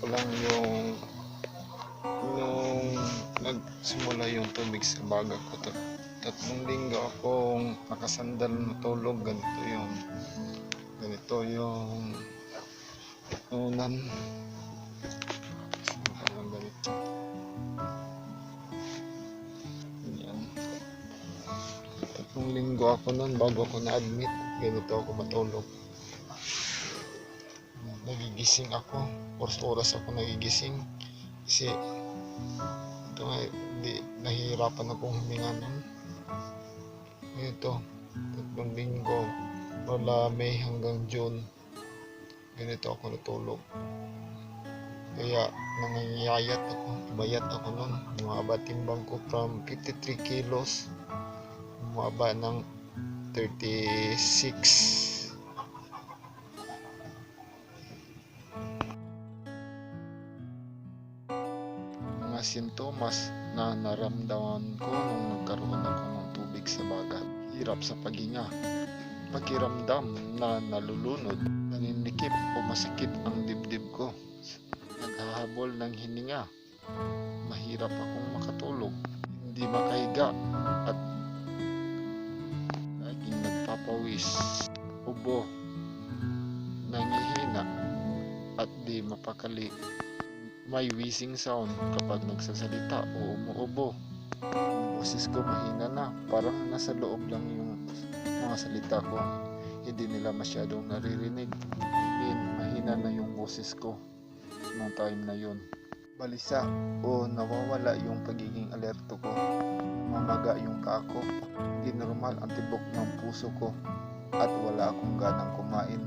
ko lang yung nung nagsimula yung tubig sa baga ko. To tatlong linggo akong nakasandal na tulog. Ganito yung ganito yung unan. Parang ganito. Tatlong linggo ako nun bago ako na-admit. Ganito ako matulog. Nagigising ako. Oras-oras ako nagigising. Kasi ito nga, di, nahihirapan akong huminga nun. Ito, tatlong linggo, mula May hanggang June, ganito ako natulog. Kaya nangangiyayat ako, bayat ako nun. Bumaba timbang ko from 53 kilos, bumaba ng 36. Mga sintomas na naramdaman ko nung nagkaroon ako ng tubig sa baga. Hirap sa paghinga. Pakiramdam na nalulunod, naninikip o masikip ang dibdib ko. Naghahabol ng hininga. Mahirap akong makatulog. Hindi makahiga at laging nagpapawis. Ubo. Nangihina at di mapakali may wheezing sound kapag nagsasalita o umuubo. Boses ko mahina na, parang nasa loob lang yung mga salita ko. Hindi nila masyadong naririnig. Din, mahina na yung boses ko nung time na yun. Balisa o nawawala yung pagiging alerto ko. Mamaga yung kako. Hindi normal ang tibok ng puso ko at wala akong ganang kumain.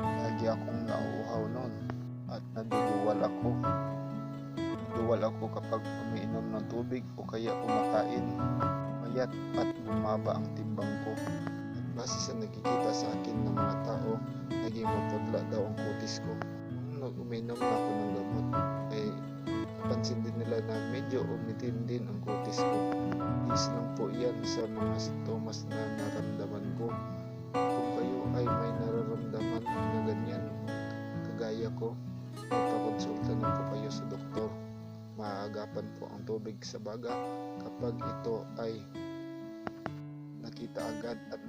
Lagi akong nauuhaw noon at naduduwal ako. Duwal ako kapag umiinom ng tubig o kaya kumakain. Mayat at bumaba ang timbang ko. At base sa nakikita sa akin ng mga tao, naging mapudla daw ang kutis ko. Nung nag-uminom na ako ng gamot, eh, napansin din nila na medyo umitim din ang kutis ko. Is lang po yan sa mga sintomas na naramdaman ko. Kung kayo ay may nararamdaman na ganyan, kagaya ko, maagapan po ang tubig sa baga kapag ito ay nakita agad at